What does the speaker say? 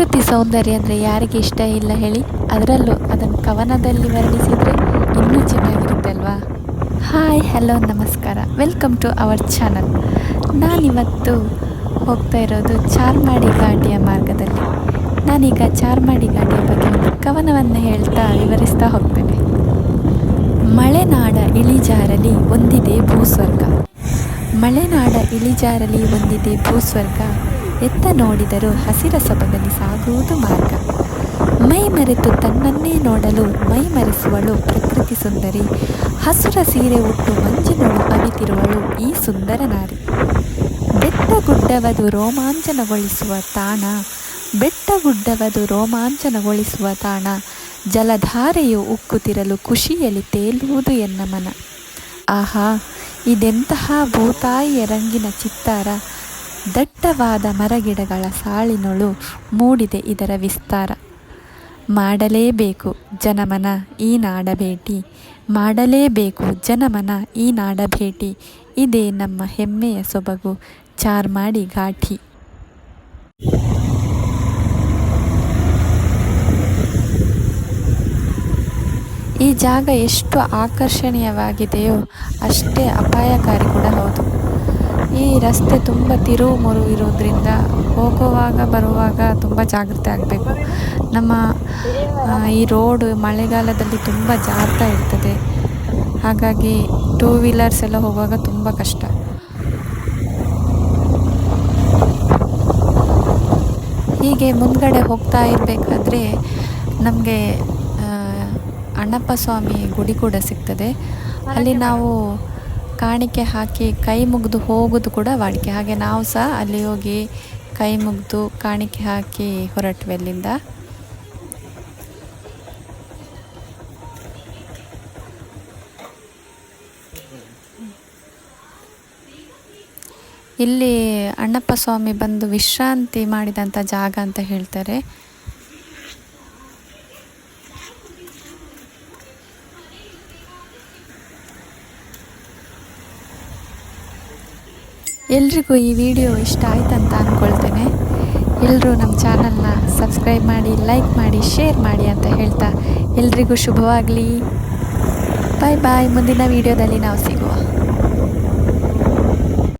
ಪ್ರಕೃತಿ ಸೌಂದರ್ಯ ಅಂದರೆ ಯಾರಿಗೆ ಇಷ್ಟ ಇಲ್ಲ ಹೇಳಿ, ಅದರಲ್ಲೂ ಅದನ್ನು ಕವನದಲ್ಲಿ ವರ್ಣಿಸಿದರೆ ಇನ್ನೂ ಚೆನ್ನಾಗಿರುತ್ತೆ ಅಲ್ವಾ ಹಾಯ್ ಹಲೋ ನಮಸ್ಕಾರ. ವೆಲ್ಕಮ್ ಟು ಅವರ್ ಚಾನಲ್ ನಾನಿವತ್ತು ಹೋಗ್ತಾ ಇರೋದು ಚಾರ್ಮಾಡಿ ಘಾಟಿಯ ಮಾರ್ಗದಲ್ಲಿ. ನಾನೀಗ ಚಾರ್ಮಾಡಿ ಘಾಟಿಯ ಬಗ್ಗೆ ಕವನವನ್ನು ಹೇಳ್ತಾ ವಿವರಿಸ್ತಾ ಹೋಗ್ತೇನೆ. ಮಳೆನಾಡ ಇಳಿಜಾರಲಿ ಒಂದಿದೆ ಭೂಸ್ವರ್ಗ. ಮಳೆನಾಡ ಇಳಿಜಾರಲಿ ಒಂದಿದೆ ಭೂಸ್ವರ್ಗ. ಎತ್ತ ನೋಡಿದರೂ ಹಸಿರ ಸೊಬಗಲಿ ಸಾಗುವುದು ಮಾರ್ಗ. ಮೈ ಮರೆತು ತನ್ನನ್ನೇ ನೋಡಲು ಮೈ ಮರೆಸುವಳು ಪ್ರಕೃತಿ ಸುಂದರಿ. ಹಸುರ ಸೀರೆ ಉಟ್ಟು ಮಂಜಿನಳು ಅವಿತಿರುವಳು ಈ ಸುಂದರ ನಾರಿ. ಬೆಟ್ಟ ಗುಡ್ಡವದು ರೋಮಾಂಚನಗೊಳಿಸುವ ತಾಣ. ಬೆಟ್ಟ ಗುಡ್ಡವದು ರೋಮಾಂಚನಗೊಳಿಸುವ ತಾಣ. ಜಲಧಾರೆಯು ಉಕ್ಕುತ್ತಿರಲು ಖುಷಿಯಲ್ಲಿ ತೇಲುವುದು ಎನ್ನ ಮನ. ಆಹಾ, ಇದೆಂತಹ ಭೂತಾಯಿಯ ರಂಗಿನ ಚಿತ್ತಾರ. ದಟ್ಟವಾದ ಮರಗಿಡಗಳ ಸಾಲಿನೊಳು ಮೂಡಿದೆ ಇದರ ವಿಸ್ತಾರ. ಮಾಡಲೇಬೇಕು ಜನಮನ ಈ ನಾಡ ಭೇಟಿ ಮಾಡಲೇಬೇಕು ಜನಮನ ಈ ನಾಡ ಭೇಟಿ ಇದೇ ನಮ್ಮ ಹೆಮ್ಮೆಯ ಸೊಬಗು, ಚಾರ್ಮಾಡಿ ಘಾಟಿ. ಈ ಜಾಗ ಎಷ್ಟು ಆಕರ್ಷಣೀಯವಾಗಿದೆಯೋ ಅಷ್ಟೇ ಅಪಾಯಕಾರಿ ಕೂಡ ಹೌದು. ಈ ರಸ್ತೆ ತುಂಬ ತಿರುವು ಮುರು ಇರೋದ್ರಿಂದ ಹೋಗುವಾಗ, ಬರುವಾಗ ತುಂಬ ಜಾಗ್ರತೆ ಆಗಬೇಕು. ನಮ್ಮ ಈ ರೋಡು ಮಳೆಗಾಲದಲ್ಲಿ ತುಂಬ ಜಾರ್ತಾ ಇರ್ತದೆ. ಹಾಗಾಗಿ ಟೂ ವೀಲರ್ಸ್ ಎಲ್ಲ ಹೋಗುವಾಗ ತುಂಬ ಕಷ್ಟ. ಹೀಗೆ ಮುಂದ್ಗಡೆ ಹೋಗ್ತಾ ಇರಬೇಕಾದ್ರೆ ನಮಗೆ ಅಣ್ಣಪ್ಪ ಸ್ವಾಮಿ ಗುಡಿ ಕೂಡ ಸಿಗ್ತದೆ. ಅಲ್ಲಿ ನಾವು ಕಾಣಿಕೆ ಹಾಕಿ ಕೈ ಮುಗಿದು ಹೋಗೋದು ಕೂಡ ವಾಡಿಕೆ. ಹಾಗೆ ನಾವು ಸಹ ಅಲ್ಲಿ ಹೋಗಿ ಕೈ ಮುಗಿದು ಕಾಣಿಕೆ ಹಾಕಿ ಹೊರಟ್ವಿ ಅಲ್ಲಿಂದ. ಇಲ್ಲಿ ಅಣ್ಣಪ್ಪ ಸ್ವಾಮಿ ಬಂದು ವಿಶ್ರಾಂತಿ ಮಾಡಿದಂಥ ಜಾಗ ಅಂತ ಹೇಳ್ತಾರೆ. ಎಲ್ರಿಗೂ ಈ ವಿಡಿಯೋ ಇಷ್ಟ ಆಯ್ತಂತ ಅಂದ್ಕೊಳ್ತೇನೆ ಎಲ್ಲರೂ ನಮ್ಮ ಚಾನಲ್ನ ಸಬ್ಸ್ಕ್ರೈಬ್ ಮಾಡಿ, ಲೈಕ್ ಮಾಡಿ, ಶೇರ್ ಮಾಡಿ ಅಂತ ಹೇಳ್ತಾ ಎಲ್ರಿಗೂ ಶುಭವಾಗಲಿ. ಬಾಯ್ ಬಾಯ್, ಮುಂದಿನ ವಿಡಿಯೋದಲ್ಲಿ ನಾವು ಸಿಗುವ.